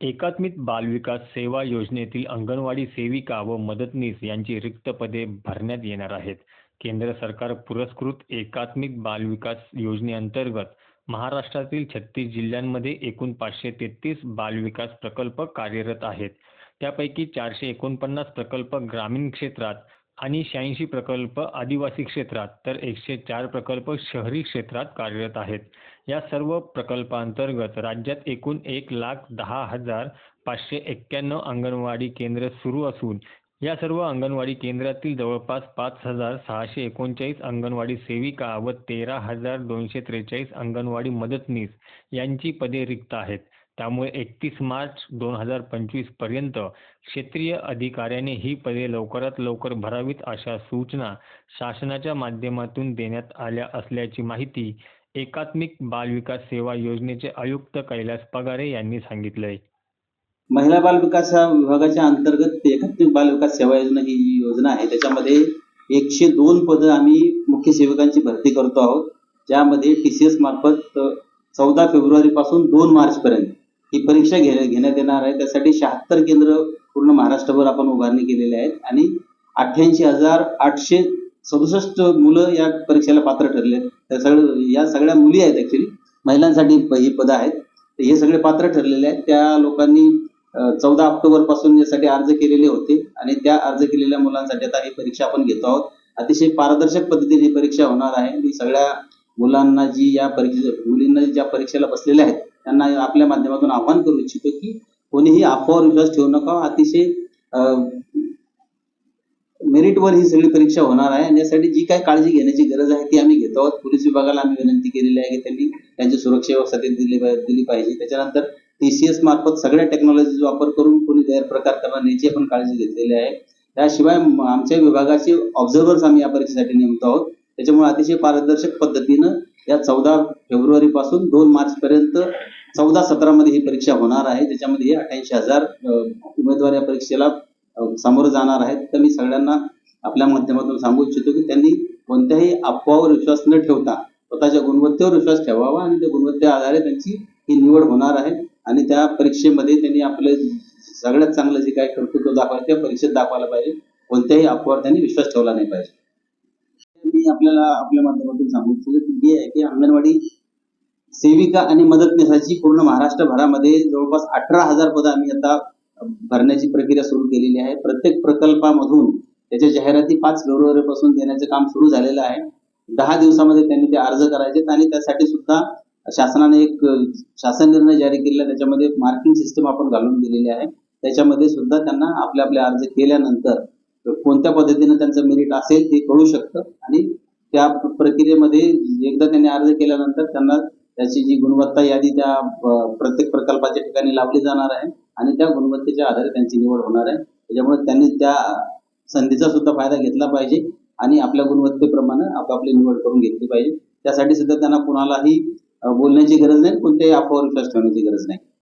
एकात्मिक बालविकास सेवा योजनेतील अंगणवाडी सेविका व मदतनीस यांची रिक्त पदे भरण्यात येणार आहेत. केंद्र सरकार पुरस्कृत एकात्मिक बालविकास योजनेअंतर्गत महाराष्ट्रातील छत्तीस जिल्ह्यांमध्ये एकूण पाचशे तेहतीस बालविकास प्रकल्प कार्यरत आहेत. त्यापैकी चारशे एकोणपन्नास प्रकल्प ग्रामीण क्षेत्रात आणि शहाऐंशी प्रकल्प आदिवासी क्षेत्रात तर एकशे चार प्रकल्प शहरी क्षेत्रात कार्यरत आहेत. या सर्व प्रकल्पांतर्गत राज्यात एकूण एक लाख दहा हजार पाचशे एक्क्याण्णव अंगणवाडी केंद्र सुरू असून या सर्व अंगणवाडी केंद्रातील जवळपास पाच हजार सहाशे एकोणचाळीस अंगणवाडी सेविका व तेरा हजार दोनशे त्रेचाळीस अंगणवाडी मदतनीस यांची पदे रिक्त आहेत. त्यामुळे एकतीस मार्च दोन हजार पंचवीसपर्यंत क्षेत्रीय अधिकाऱ्याने ही पदे लवकरात लवकर भरावीत अशा सूचना शासनाच्या माध्यमातून देण्यात आल्या असल्याची माहिती एकात्मिक बालविकास सेवा योजनेचे आयुक्त कैलास पगारे यांनी सांगितलंय. महिला बाल विकास विभागाच्या अंतर्गत एकात्मिक बाल विकास सेवा योजना ही योजना आहे त्याच्यामध्ये एकशे दोन पदं आम्ही मुख्य सेवकांची भरती करतो आहोत ज्यामध्ये टी सी एस मार्फत चौदा फेब्रुवारी पासून दोन मार्च पर्यंत ही परीक्षा घे घेण्यात येणार आहे. त्यासाठी शहात्तर केंद्र पूर्ण महाराष्ट्रभर आपण उभारणी केलेली आहेत. आणि अठ्ठ्याऐंशी हजार आठशे सदुसष्ट मुलं या परीक्षेला पात्र ठरले आहेत. त्या सगळं या सगळ्या मुली आहेत ऍक्च्युली महिलांसाठी ही पदं आहेत. हे सगळे पात्र ठरलेले आहेत. त्या लोकांनी चौदा ऑक्टोबरपासून यासाठी अर्ज केलेले होते. आणि त्या अर्ज केलेल्या मुलांसाठी आता ही परीक्षा आपण घेतो आहोत. अतिशय पारदर्शक पद्धतीने ही परीक्षा होणार आहे. मी सगळ्या मुलांना जी या परीक्षे मुलींना ज्या परीक्षेला बसलेल्या आहेत त्यांना आपल्या माध्यमातून आवाहन करू इच्छितो की कोणीही अफवावर विश्वास ठेवू नका. अतिशय मेरिटवर ही सगळी परीक्षा होणार आहे. आणि यासाठी जी काही काळजी घेण्याची गरज आहे ती आम्ही घेतो आहोत. पोलीस विभागाला आम्ही विनंती केलेली आहे की त्यांनी त्यांची सुरक्षा व्यवस्था दिली दिली पाहिजे. त्याच्यानंतर टी सी एस मार्फत सगळ्या टेक्नॉलॉजीचा वापर करून कोणी गैरप्रकार करणार याची आपण काळजी घेतलेली आहे. त्याशिवाय आमच्या विभागाचे ऑब्झर्वर्स आम्ही या परीक्षेसाठी नेमतो आहोत. त्याच्यामुळे अतिशय पारदर्शक पद्धतीनं या चौदा फेब्रुवारी पासून दोन मार्च पर्यंत चौदा सतरामध्ये ही परीक्षा होणार आहे. त्याच्यामध्ये अठ्ठ्याऐंशी हजार उमेदवार या परीक्षेला सामोरं जाणार आहेत. तर मी सगळ्यांना आपल्या माध्यमातून सांगू इच्छितो की त्यांनी कोणत्याही अफवावर विश्वास न ठेवता स्वतःच्या गुणवत्तेवर विश्वास ठेवावा आणि त्या गुणवत्ते आधारे त्यांची ही निवड होणार आहे. आणि त्या परीक्षेमध्ये त्यांनी आपले सगळ्यात चांगलं जे काही कर्तृत्व दाखवायचं त्या परीक्षेत दाखवायला पाहिजे. कोणत्याही अफवावर त्यांनी विश्वास ठेवला नाही पाहिजे. मी आपल्याला आपल्या माध्यमातून सांगू इच्छितो की हे आहे की अंगणवाडी सेविका आणि मदतनीसाची पूर्ण महाराष्ट्रभरामध्ये जवळपास अठरा हजार पदं आम्ही आता भरण्याची प्रक्रिया सुरू केलेली आहे. प्रत्येक प्रकल्पामधून त्याच्या जाहिराती पाच फेब्रुवारीपासून देण्याचं काम सुरू झालेलं आहे. दहा दिवसामध्ये त्यांनी ते अर्ज करायचे आणि त्यासाठी सुद्धा शासनाने एक शासन निर्णय जारी केलेला त्याच्यामध्ये मार्किंग सिस्टम आपण घालून दिलेली आहे. त्याच्यामध्ये सुद्धा त्यांना आपले आपले अर्ज केल्यानंतर कोणत्या पद्धतीने त्यांचं मेरिट असेल ते कळू शकतं. आणि त्या प्रक्रियेमध्ये एकदा त्यांनी अर्ज केल्यानंतर त्यांना त्याची जी गुणवत्ता यादी त्या प्रत्येक प्रकल्पाच्या ठिकाणी लावली जाणार आहे आणि त्या गुणवत्तेच्या आधारे त्यांची निवड होणार आहे. त्याच्यामुळे त्यांनी त्या संधीचा सुद्धा फायदा घेतला पाहिजे आणि आपल्या गुणवत्तेप्रमाणे आपापली निवड करून घेतली पाहिजे. त्यासाठी सुद्धा त्यांना कुणालाही बोलण्याची गरज नाही कोणत्याही अफवावर विश्वास ठेवण्याची गरज नाही.